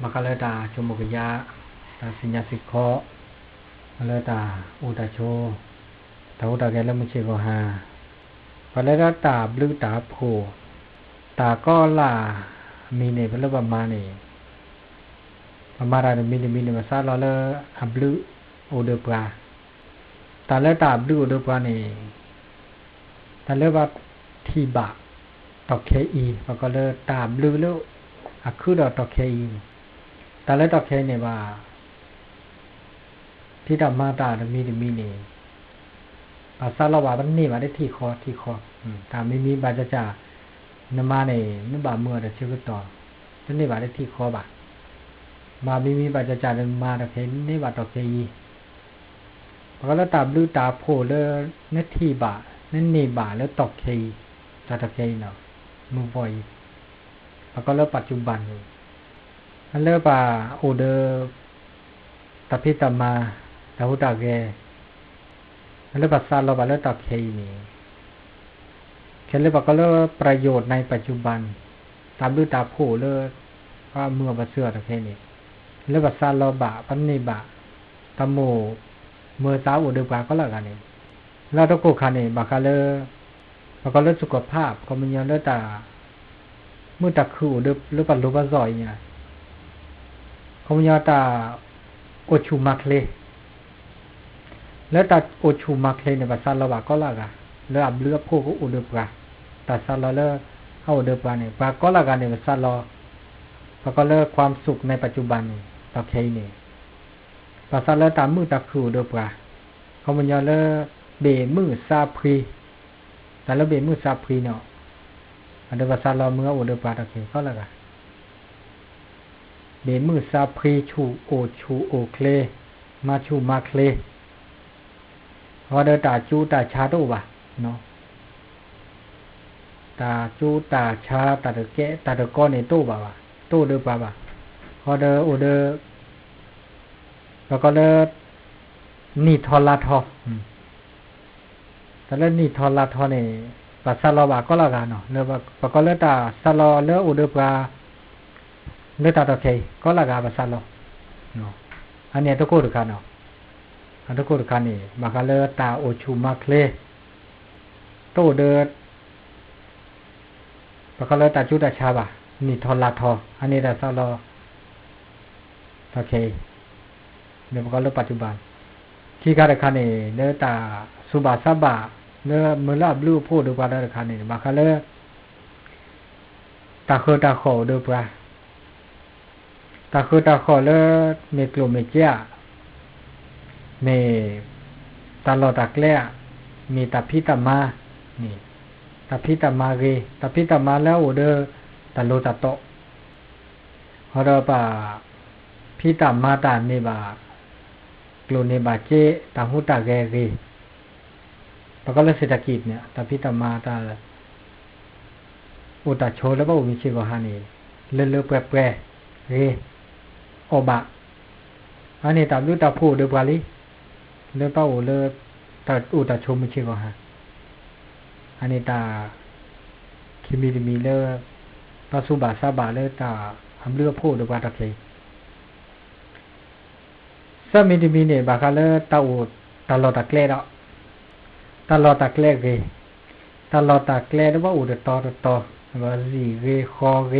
มาคาเลตาชมุกยะตาสิญญาสิเคาะมาเลตา อุตาโชตาอุตาแกลมันเชโกฮาพอแล้วตาบลือตาโพตาก็ล่ามีเนเป็นประมาณนี้ประมาณนั้นมีเนมีเนมาซาลอเลอับลือโอเดปราตาแล้วตาบลือโอเดปรานี่ตาเลว่าทีบะตอกเคอีแล้วก็เลตาบลือแล้วอะคือดอกตอกเคอี ตาแล้วตอกเคเนี่ยว่าที่ดำมาตามีเนมีเนภาษาละว่ามันนี่มาได้ที่คอที่คอตามไม่มีบาจจานมาเนี่นึกบาเมื่อแต่ชื่อต่อนั่นนี่บาได้ที่คอบามาไม่มีบาจจานมาแต่เพนนี่บาต่อเคยีพอแล้วตามลือตาโผล่เลนั่นที่บานั่นนี่บาแล้วตอกเคยตาตะเคยเนาะมือบ่อยแล้วก็เริ่มปัจจุบันอั นเริ่มป่าอเดรตพิตามาตาหุตาเกอันเริ่มปัสสาวะบาแล้วตอกเคยนี่เขียนเลยบอกก็เลิกประโยชน์ในปัจจุบัน ตามด้วยตาโผเลิกว่าเมื่อบัเสือตะเพนี่เลิกบัซาลบะปันนิบะตโมเมื่อสาวอุดกาก็แล้วกันนี่แล้วตะโกคันนี่บักเลบักเลสุขภาพก็มันยังเลิกตาเมื่อตะคืออุดหรือปัลลุบะซอยเนี่ย เขามันยังตาโอชูมักเลแล้วตาโอชูมักเลในบัซาลบะก็ล้วกันเลือบเลือบพวกอุดปราแต่ซาลอเลเอาอุดปราเนี่ยปราก็ละกันเนี่ยซาลอปราก็เลิกความสุขในปัจจุบันนี่ต่อเคเนี่ยปราซาลอตามมือตะคืออุดปราเขามันยอเลเบมือซาพรีแต่แล้วเบมือซาพรีเนาะอันเดปราซาลอเมื่ออุดปราตะเคก็ละกัน เบมือซาพรีชูโอชูโอเคล มาชูมาเคลพอเดตาจูตาชาโตบ่าเนาะตาจูตาชาตาตะแกตาตะก้อนในตู้บ่าวตู้เดือบ่าวพอเดอโอเดอแล้วก็เลนี่ทอลาทอแต่แล้วนี่ทอลาทอเนี่ยปัสสาวะก็ละกันเนาะเลว่าปก็เลอตาสลอเลอุเดปลา เนื้อตะเคก็ละกันปัสสาเนาะอันนี้ตะโกดกันเนาะอันตะโกดกันนี่มาก็เลตาโอชูมาเคลโตเดิดปะก็เลยตาจุตาชาบะนี่ทอลาทออันนี้แต่ซาลอโอเคเดี๋ยวก็เลือกปัจจุบันที่การคันนี่เนื้อตาสุบาสบะเนื้อมือลาบลูพูดดูกว่าเนื้อคันนี่มาคันเลยตาคือตาขอดูปลา ตาคือตาขอเลยเมกลมเมเจียเมตลอดตากเล่มีตาพิตามา นี่ตาพิตามาเกตาพิตามาแล้วโอเดอตาโลตาโตฮอดปาพิตามาตาเนบากลูเนบาเจตาหุตาเกเกปก็เลยเศรษฐกิจเนี่ยตาพิตามาตาอุตาโชแล้วก็อุมิชิโกฮานีเรื่อเลเลแปรแปรเร อบะอันนี้ตามดูตาผู้เดบาลีเลเป้าอูเลือตาอุตาโชมมิชิโกฮาอันนี้ตาคิมีมีเลอปาสุบาซาบาเลอตาทำเลือพูดด้วยตะเคสมิติมีเนี่ยบาคาเลอตาอุตลอดตะเกลดอตลอดตะเกลเกตลอดตะเกลดว่าอุดตอตอว่าสีเกคอเก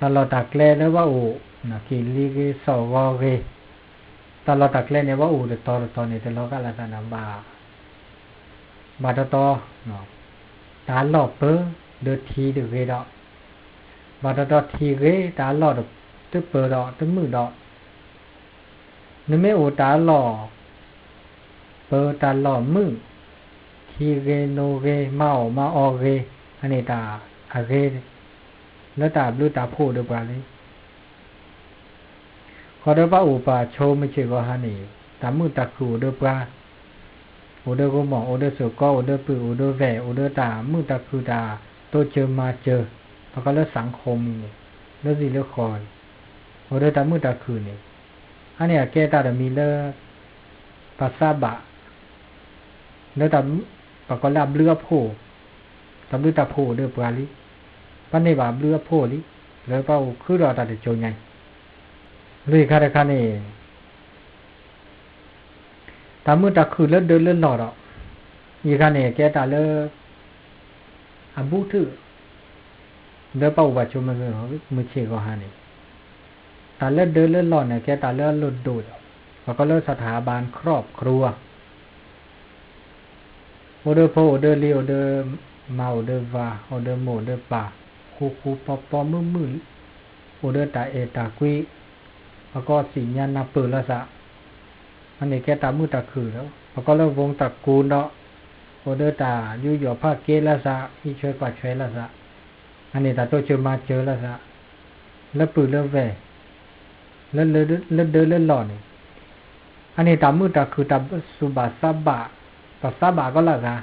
ตลอดตะเกลดว่าอุ นะกิลีเกสอวเกตลอดตะเกลเนี่ยว่าอุดตอตอเนี่ยตลอดกาละสนามบาบาตอตอนะตาหลอกเปอเดทีเดเวดอบาตอตอทีเกตาหลอกตึเปอดอตึมือดอนึไม่โอตาหลอกเปอตาหลอกมือทีเกโนเกเมาออมาออเกอันนี้ตาอาเกแล้วตาบลูตาพเดบาเลย ขอเดปาอุปาโชไม่ใช่ก็ฮานี่ตามมือตาคูเดปาโอเดอร์ก็มองโอเดอร์สุก็โอเดอร์ปือโอเดอร์แหวโอเดอร์ตามือตาคือตาโตเจอมาเจอแล้วก็เลือสังคมนี่เลือสิเลือคอยโอเดอร์ตามือตาคือนี่อันนี้แก้ตาแต่มีเลือภาษาบะเลือตามปากก็ลาบเลือโพตาลือตาโพเดือปลาลิปันในบาเลือโพลิ le pa u khu ro ta de chou nyai lui kha de kha ni ta mu ta khu ลุยคาราคานี่ตามื่อตาคือแล้วเดินเลื่อนหลอดอะยีคานี่แกตาเลิกอันบูถือเดินเป่าบัชมันเลยมือเชี่ยก็ฮานี่ตาเลิกเดินเลื่อนหลอดเนี่ยแกตาเลิกหลุดดูดแล้วก็เลิกสถาบันครอบครัวโอเดอร์โพโอเดอร์เลียวเดอร์เมาเดอร์วาโอเดอร์โมเดอร์ป่าคูคูปอปอมือมือโอเดอร์ตาเอตากุย แล้วก็สีญาณนาเปิดละสะอันนี้แค่ตามือตาคือแล้วแล้วก็เลิกวงตระกูลเนาะโอเดอตาอยู่หยอผ้าเกละสะที่ช่วยกว่าช่วยละสะอันนี้ตาโตเจอมาเจอละสะแล้วปืนแล้วแหวแล้วเลือดเลือดเดินเลือดหล่อนี่อันนี้ตามือตาคือตาสุบาสบะตาสบะก็ละกะ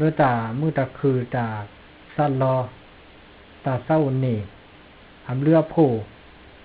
ด้วยตามือตาคือตาสัลลอตาเศร้านี่อำเลือดปล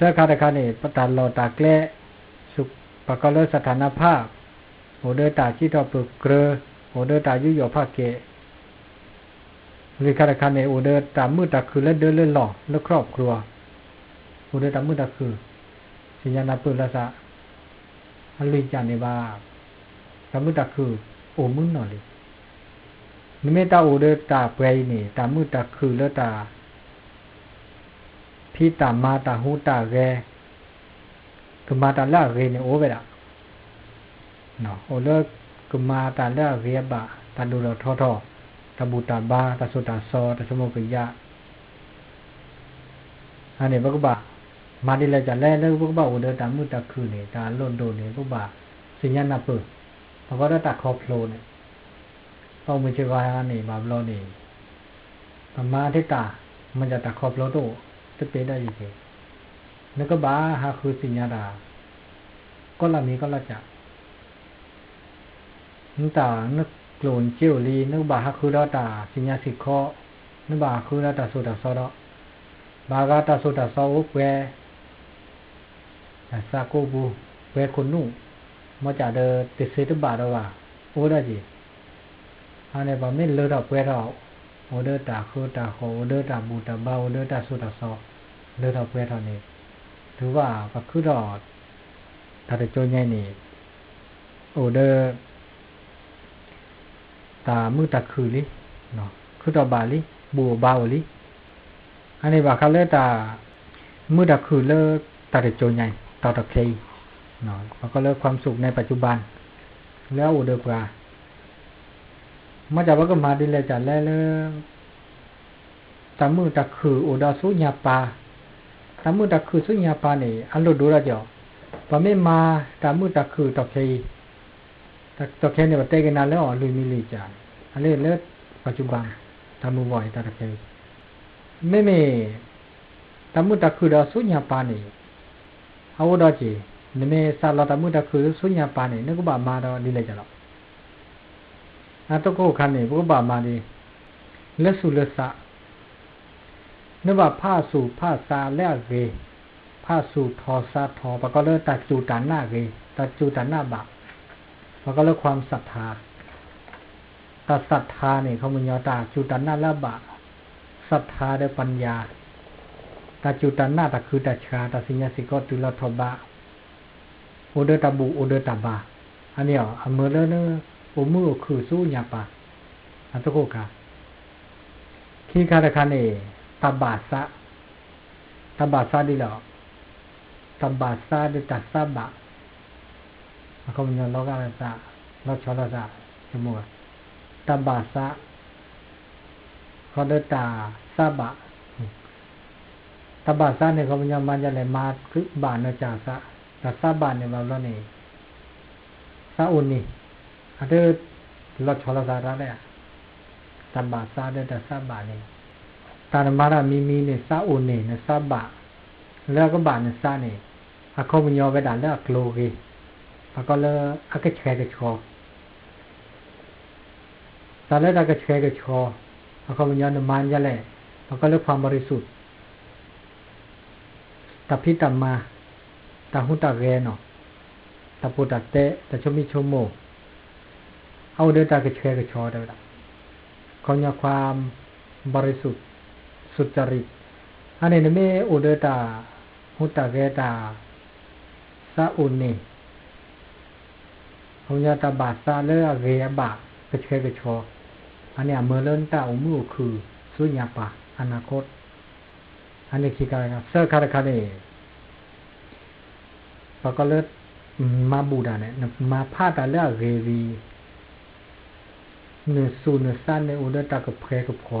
เสคาตคาเนตประตานโลตาแกลสุปกเลสถานภาพโอเดอตาคิตอปึกเกรโอเดอตายุโยภาเกลิคาตคาเนโอเดอตามืดตาคือและเดินเลื่นหลอกและครอบครัวโอเดอตามืดตาคือสัญญาณปืนละสะฮัลลิจานิบาตามืดตาคือโอมึนหน่อยนิเมตาโอเดอตาเปรนี่ตามืดตาคือและตา မုတခုလတာဖိတမာတာဟုတာကေကမာတာလာရေနေအိုပဲလားနော်အိုလကမာတာလာရေပါတလူတော်ထောထောတဘူတာဘာတဆုတာစောတစမုကယအနေဘကဘာမာဒီလက်ကြလဲလဲဘုဘဝဒတမှုတခုနေတာလွန်တို့နေဘုဘစဉ္ညာနပုဘဂရတခေါဖလိုနေပေါမချေကာနေဘာဘလောနေပမာတိတာမကြတခေါဖလိုတို့ peda ite naka ba ha khu sinyara kola mi kola cha nta nak klon chiu li nak ba ha khu da ta sinya sikho nak ba khu da ta so da so da ba ga ta so da so wo kwe ta sa ko bu kwe kon nu ma cha de te se te ba da wa o da ji ha ne ba me lo da kwe da โอเดอร์ตาคือตาโคโอเดอร์ตาบูตาบาโอเดอร์ตาสุตาซอ เลดอกเวดอกนี่ถือว่าก็คือดอกถ้าจะโจยใหญ่นี่โอเดอร์ตามือตาคือลิเนาะคือดอกบาลิบูบาวลิอันนี้ว่าเขาเลตามือตาคือเลตาจะโจยใหญ่ต่อตะเคยเนาะแล้วก็เลิกความสุขในปัจจุบัน แล้วอุดกว่ามาจากว่าก็มาดิเลยจากแล้วเลยตามือตะคืออุดาสุญาปา ตามือตะคือสุญาปานี่อันลุดูระเจ้าพอไม่มาตามือตะคือตะเคตะเคเนี่ยเตกันนานแล้วอ๋อลุยมิลิจานอันนี้เลิกปัจจุบันตามือบ่อยตาตะเคไม่ไม่ตามือตะคือดาสุญาปานี่အဝဒချေနမေစာလတမှုတခုဆုညာပါနေနကုပမာတော့ဒီလိုက်ကြတော့အတကုခ นึกว่าผ้าสูบผ้าซาแล่เกผ้าสูบทอซาทอปะก็เลิกตัดจูตันหน้าเกตัดจูตันหน้าบักปะก็เลิกความศรัทธาตัดศรัทธาเนี่ยเขามียอตาจูตันหน้าละบะศรัทธาได้ปัญญาตาจูตันหน้าตาคือตาชาตาสิญญาสิกตุลาทบะโอเดตาบุโอเดตาบะอันนี้อะเมื่อเลเนอโอมือคือสู้หยาปะอันตโกกาขี้คาตะคันเอง ตำบาสะตำบาสะดีหรอตำบาสซะดีตัดสะบะมัเก็มีนรกอะไรสะนรกชรสะสมุทตบาสะเขาได้ตาสะบะตบาสะเนี่ยเขาเป็นยามันจะไหนมาคือบานจาสะแต่สะบานเนี่ยเราเนี่ยซาอุนนี่อันเดอร์เราชอลซาระเนี่ยตบาสะได้ตัดสะบะนเนี่ย ตารมารามีมีเนี่ยซาโอเนเนี่ยซาบะแล้วก็บาเนี่ยซาเนี่ยอะคอมยอไปด่านแล้วกลูกีอะก็เลอะก็แชร์กับชอตอนแรกเราก็แชร์กับชออะคอมยอนมันยะแหละแล้วก็เลือกความบริสุทธิ์ตาพิตามาตาหุตาเรนอตาปุตตเตะตาชมิชมโมเอาเดือตากระเชยกัะชอได้ละขอยาความบริสุทธิ์ สุจริตอันนี้นเมโอเดตา หุตาเกตาซาอุนนี่ขาอยาตาบาซาเลอเรียบากระเชกระชออันนี้เมื่อเล่นตาอุมูคือสุญญาปาอนาคต อันนี้คือการเซอร์คาร์คาเนปะก็เลิศมาบูดาเนี่ยมาพาตาเลอเรวีเนื้อสูเนื้อสั้นในอุดตากับแพรกับพอ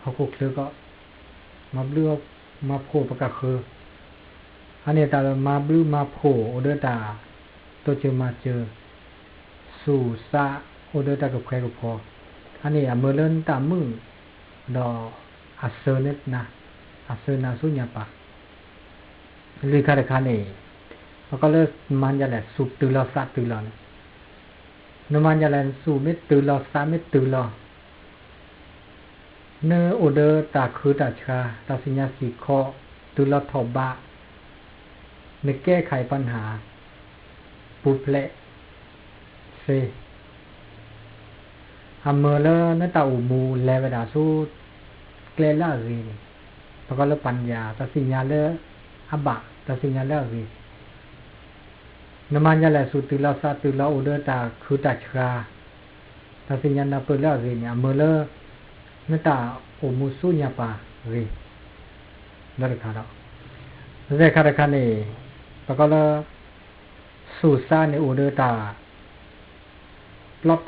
เขาคุกคือก็มาเลือกมาโผล่ประกาศคืออันนี้ตามาบลือมาโผล่โอเดตาตัวเจอมาเจอสู่ซาโอเดตากับแควกับพออันนี้อะเมเลินตามือดออาเซเนตนะอาเซนาสุญญาปะลือคาเดคาเนแล้วก็เลิกมันจะแหละสูบตือเราซาตือเรานมันจะแหละสูบไม่ตือเราซาไม่ตือเรา เนอโอเดตาคือตาชาตาสัญญาสีคอตุลทบะเนึแก้ไขปัญหา ปุเพลเซฮัมเมอร์เลอนตาอุมูแลเวดาสูเกลล่ารีแล้วก็เลปัญญาตาสัญญาเลออบะตาสัญญาเลอรีนมันยาแลสูตุลาซาตุลาโอเดตาคือตาชาตาสัญญานาเปิดเลอรีเนี่ยเมอร์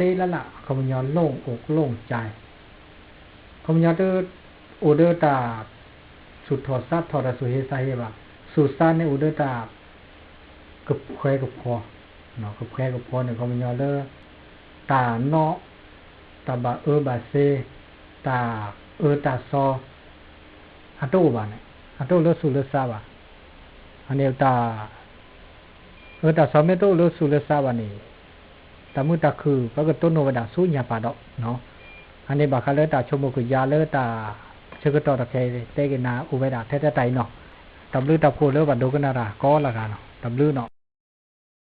ต้แล้วล่ะคำยอนโล่งอกโล่งใจคำยอนเตอโอเดตาสุดถอดซัดถอดสุเฮสาเฮบะสุดซัดในโอเดตากับแควกับพอเนาะกับแควกับพอเนี่ยคำยอนเลอตาเนาะตาบะเออบาเซ ตาเออตาซออัตโตบาเนี่ยอัตโตเลสุเลซาบะอันนี้ตาเออตาซอเมโตเลสุเลซาบะนี่ตามุตาคือปกต้นโนวดาสุญญาปาดอกเนาะอันนี้บาคาเลตาชมกุยาเลตาชกตอตะเค